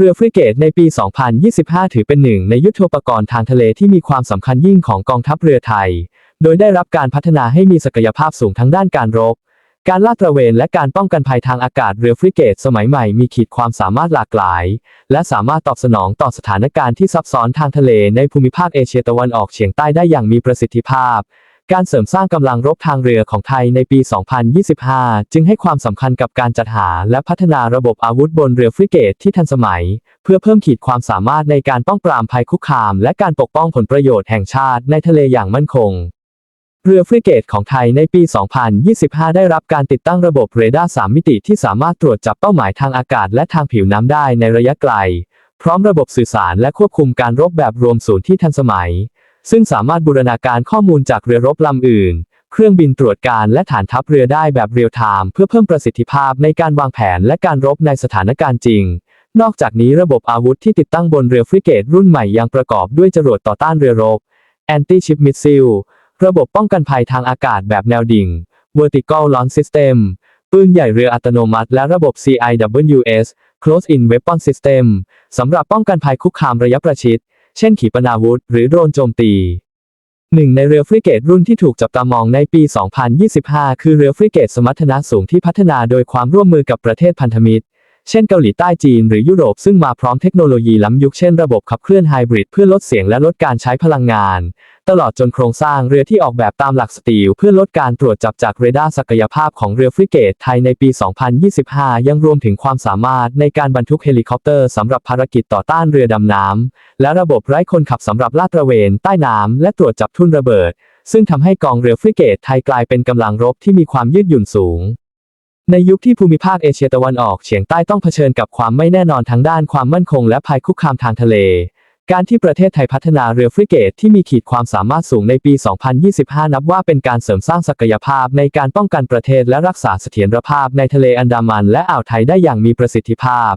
เรือฟริเกตในปี 2025 ถือเป็นหนึ่งในยุทธปกรณ์ทางทะเลที่มีความสำคัญยิ่งของกองทัพเรือไทย โดยได้รับการพัฒนาให้มีศักยภาพสูงทั้งด้านการรบ การลาดตระเวนและการป้องกันภัยทางอากาศเรือฟริเกตสมัยใหม่มีขีดความสามารถหลากหลาย และสามารถตอบสนองต่อสถานการณ์ที่ซับซ้อนทางทะเลในภูมิภาคเอเชียตะวันออกเฉียงใต้ได้อย่างมีประสิทธิภาพ การเสริมสร้างกำลังรบทางเรือของไทยในปี 2025 จึงให้ความสำคัญกับการจัดหาและพัฒนาระบบอาวุธบนเรือฟริเกตที่ทันสมัย เพื่อเพิ่มขีดความสามารถในการป้องปรามภัยคุกคาม และการปกป้องผลประโยชน์แห่งชาติในทะเลอย่างมั่นคง เรือฟริเกตของไทยในปี 2025 ได้รับการติดตั้งระบบเรดาร์ 3 มิติที่สามารถตรวจจับเป้าหมายทางอากาศและทางผิวน้ำได้ในระยะไกล พร้อมระบบสื่อสารและควบคุมการรบแบบรวมศูนย์ที่ทันสมัย ซึ่งสามารถบูรณาการข้อมูลจากเรือรบลำอื่น เครื่องบินตรวจการและฐานทัพเรือได้แบบเรียลไทม์เพื่อเพิ่มประสิทธิภาพในการวางแผนและการรบในสถานการณ์จริง นอกจากนี้ระบบอาวุธที่ติดตั้งบนเรือฟริเกตรุ่นใหม่ยังประกอบด้วยจรวดต่อต้านเรือรบ Anti-ship missile ระบบป้องกันภัยทางอากาศแบบแนวดิ่ง Vertical Launch System ปืนใหญ่เรืออัตโนมัติ และระบบ CIWS Close-in Weapon System สำหรับป้องกันภัยคุกคามระยะประชิด เช่นขีปนาวุธ หรือโดรนโจมตีหนึ่งในเรือฟริเกตรุ่นที่ถูกจับตามองในปี 2025 คือเรือฟริเกตสมรรถนะสูงที่พัฒนาโดยความร่วมมือกับประเทศพันธมิตร เช่นเกาหลีใต้จีนหรือยุโรปซึ่งมาพร้อมเทคโนโลยีล้ำยุคเช่นระบบขับเคลื่อนไฮบริดเพื่อลดเสียงและลดการใช้พลังงาน ตลอดจนโครงสร้างเรือที่ออกแบบตามหลักสตีลเพื่อลดการตรวจจับจากเรดาร์ศักยภาพของเรือฟริเกตไทยในปี 2025 ยังรวมถึงความสามารถในการบรรทุกเฮลิคอปเตอร์สำหรับภารกิจต่อต้านเรือดำน้ำและระบบไร้คนขับสำหรับลาดตระเวนใต้น้ำและตรวจจับทุ่นระเบิด ซึ่งทำให้กองเรือฟริเกตไทยกลายเป็นกำลังรบที่มีความยืดหยุ่นสูง ในยุคที่ภูมิภาคเอเชียตะวันออกเฉียงใต้ต้องเผชิญกับความไม่แน่นอนทางด้านความมั่นคงและภัยคุกคามทางทะเล การที่ประเทศไทยพัฒนาเรือฟริเกตที่มีขีดความสามารถสูงในปี 2025 นับว่าเป็นการเสริมสร้างศักยภาพในการป้องกันประเทศและรักษาเสถียรภาพในทะเลอันดามันและอ่าวไทยได้อย่างมีประสิทธิภาพ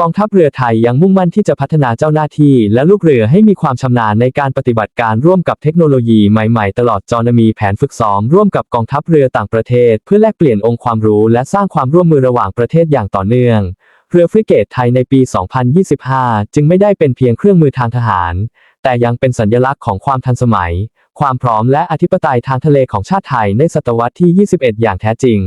กองทัพเรือไทยยังมุ่งมั่นที่จะพัฒนาเจ้าหน้าที่ และลูกเรือให้มีความชำนาญในการปฏิบัติการร่วมกับเทคโนโลยีใหม่ๆ ตลอดจนมีแผนฝึกซ้อมร่วมกับกองทัพเรือต่างประเทศ เพื่อแลกเปลี่ยนองค์ความรู้และสร้างความร่วมมือระหว่างประเทศอย่างต่อเนื่อง เรือฟริเกตไทยในปี 2025 จึงไม่ได้เป็นเพียงเครื่องมือทางทหาร แต่ยังเป็นสัญลักษณ์ของความทันสมัย ความพร้อมและอธิปไตยทางทะเลของชาติไทยในศตวรรษที่ 21 อย่างแท้จริง